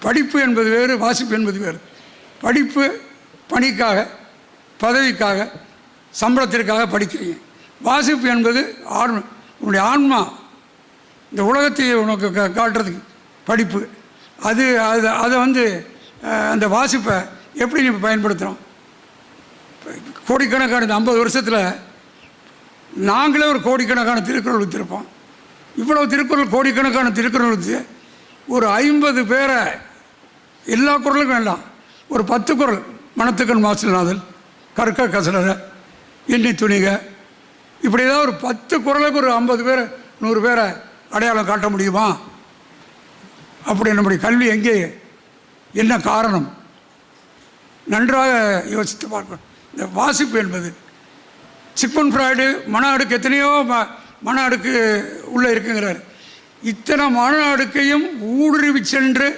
படிப்பு என்பது வேறு வாசிப்பு என்பது வேறு. படிப்பு பணிக்காக பதவிக்காக சம்பளத்திற்காக படிக்கிறீங்க. வாசிப்பு என்பது ஆன்ம உன்னுடைய ஆன்மா. இந்த உலகத்தை உனக்கு கா- காட்டுறதுக்கு படிப்பு. அது அது அதை வந்து அந்த வாசிப்பை எப்படி நீ பயன்படுத்துகிறோம் கோடிக்கணக்கான இந்த ஐம்பது வருஷத்தில் நாங்களே ஒரு கோடிக்கணக்கான திருக்குறள் விற்றுருப்போம் இவ்வளோ திருக்குறள் கோடிக்கணக்கான திருக்குறள் விற்று ஒரு ஐம்பது பேரை எல்லா குரலுக்கும் வேண்டாம் ஒரு பத்து குரல். மணத்துக்கண் மாசில்நாதல் கற்க கசலர எண்ணி துணிக. இப்படி ஏதாவது ஒரு பத்து குரலுக்கு ஒரு ஐம்பது பேர் நூறு பேரை அடையாளம் காட்ட முடியுமா? அப்படி நம்முடைய கல்வி எங்கே? என்ன காரணம்? நன்றாக யோசித்து பார்க்கணும். இந்த வாசிப்பு என்பது சிக்மன் ஃப்ராய்டு மன அடுக்கு எத்தனையோ ம மன அடுக்கு உள்ளே இருக்குங்கிறார். இத்தனை மன அடுக்கையும் ஊடுருவி சென்று